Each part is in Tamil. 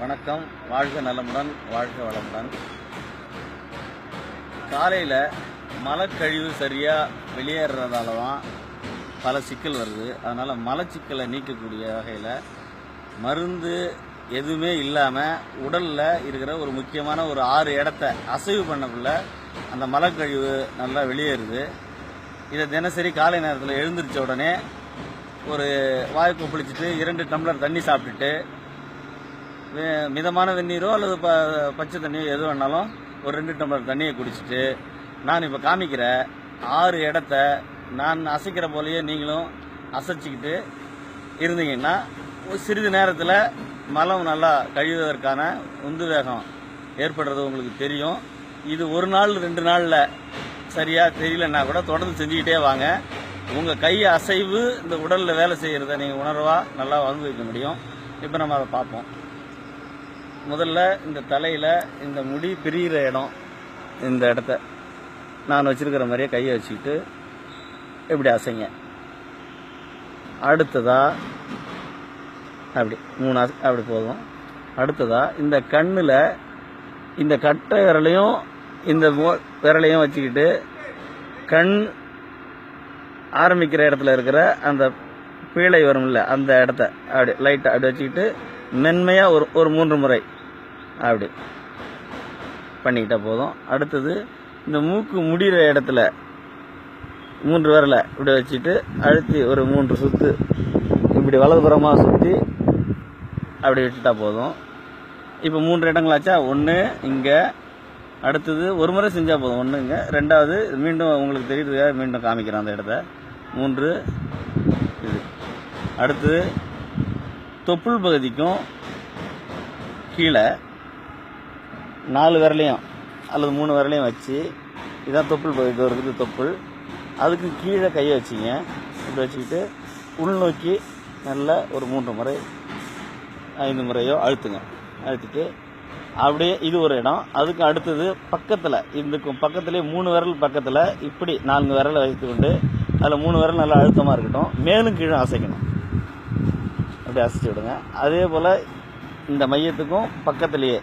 வணக்கம். வாழ்க நலமுடன் வாழ்க வளமுடன். காலையில் மலக்கழிவு சரியாக வெளியேறதால தான் பல சிக்கல் வருது. அதனால் மலச்சிக்கலை நீக்கக்கூடிய வகையில் மருந்து எதுவுமே இல்லாமல் உடலில் இருக்கிற ஒரு முக்கியமான ஒரு ஆறு இடத்த அசைவு பண்ணக்குள்ள அந்த மலக்கழிவு நல்லா வெளியேறுது. இதை தினசரி காலை நேரத்தில் எழுந்திரிச்ச உடனே ஒரு வாய் கொப்பளிச்சுட்டு இரண்டு டம்ளர் தண்ணி சாப்பிட்டுட்டு மிதமான வெந்நீரோ அல்லது ப பச்சை தண்ணியோ எது வேணாலும் ஒரு ரெண்டு டம்ளர் தண்ணியை குடிச்சிட்டு நான் இப்போ காமிக்கிற ஆறு இடத்த நான் அசைக்கிற போலேயே நீங்களும் அசைச்சிக்கிட்டு இருந்தீங்கன்னா ஒரு சிறிது நேரத்தில் மலம் நல்லா கழிவதற்கான உந்து வேகம் ஏற்படுறது உங்களுக்கு தெரியும். இது ஒரு நாள் ரெண்டு நாளில் சரியாக தெரியலன்னா கூட தொடர்ந்து செஞ்சுக்கிட்டே வாங்க. உங்கள் கை அசைவு இந்த உடலில் வேலை செய்கிறத நீங்கள் உணர்வாக நல்லா அனுபவிக்க முடியும். இப்போ நம்ம அதை பார்ப்போம். முதல்ல இந்த தலையில் இந்த முடி பிரிகிற இடம் இந்த இடத்த. நான் வச்சுருக்கிற மாதிரியே கையை வச்சுக்கிட்டு இப்படி அசைங்க. அடுத்ததாக அப்படி மூணு அசை அப்படி போதும். அடுத்ததாக இந்த கண்ணில் இந்த கட்டை விரலையும் இந்த மோ- விரலையும் வச்சுக்கிட்டு கண் ஆரம்பிக்கிற இடத்துல இருக்கிற அந்த பீழை வரும்ல அந்த இடத்த. அப்படி லைட்டாக அப்படி வச்சுக்கிட்டு மென்மையாக ஒரு ஒரு மூன்று முறை. அப்படி பண்ணிக்கிட்டால் போதும். அடுத்தது இந்த மூக்கு முடிகிற இடத்துல மூன்று விரலை இப்படி வச்சுட்டு அழுத்தி ஒரு மூன்று சுற்று இப்படி வலதுபுறமாக சுற்றி அப்படி விட்டுட்டா போதும். இப்போ மூன்று இடங்களாச்சா? ஒன்று இங்கே. அடுத்தது ஒரு முறை செஞ்சால் போதும். ஒன்று இங்கே. ரெண்டாவது மீண்டும் உங்களுக்கு தெரியுது மீண்டும் காமிக்கிறேன் அந்த இடத்த. மூன்று இது. அடுத்தது தொப்புள் பகுதிக்கும் கீழே நாலு விரலையும் அல்லது மூணு விரலையும் வச்சு இதான் தொப்புள் பகுதி இது இருக்குது தொப்புள். அதுக்கு கீழே கையை வச்சிங்க. இப்படி வச்சுக்கிட்டு உள்நோக்கி நல்லா ஒரு மூன்று முறை ஐந்து முறையோ அழுத்துங்க. அழுத்திட்டு அப்படியே இது ஒரு இடம். அதுக்கு அடுத்தது பக்கத்தில் இதுக்கும் பக்கத்துலேயே மூணு விரல் பக்கத்தில் இப்படி நான்கு விரலை வைத்து கொண்டு அதில் மூணு விரல் நல்லா அழுத்தமாக இருக்கட்டும். மேலும் கீழே அசைக்கணும். அப்படி அசைச்சு விடுங்க. அதே போல் இந்த மையத்துக்கும் பக்கத்துலேயே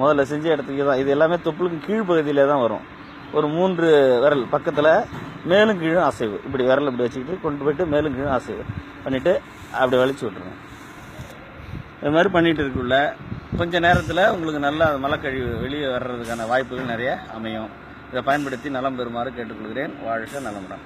முதல்ல செஞ்ச இடத்துக்கு தான். இது எல்லாமே தொப்புளுக்கு கீழ்ப்பகுதியிலே தான் வரும். ஒரு மூன்று விரல் பக்கத்தில் மேலும் கீழும் அசைவு. இப்படி விரல் இப்படி வச்சுக்கிட்டு கொண்டு போயிட்டு மேலும் கீழும் அசைவு. பண்ணிவிட்டு அப்படி வலிச்சு விட்ருங்க இது மாதிரி பண்ணிகிட்டு இருக்குள்ள கொஞ்சம் நேரத்தில் உங்களுக்கு நல்லா மலக்கழிவு வெளியே வர்றதுக்கான வாய்ப்புகள் நிறைய அமையும். இதை பயன்படுத்தி நலம் பெறுமாறு கேட்டுக்கொள்கிறேன். வாழ்க நலமுடன்.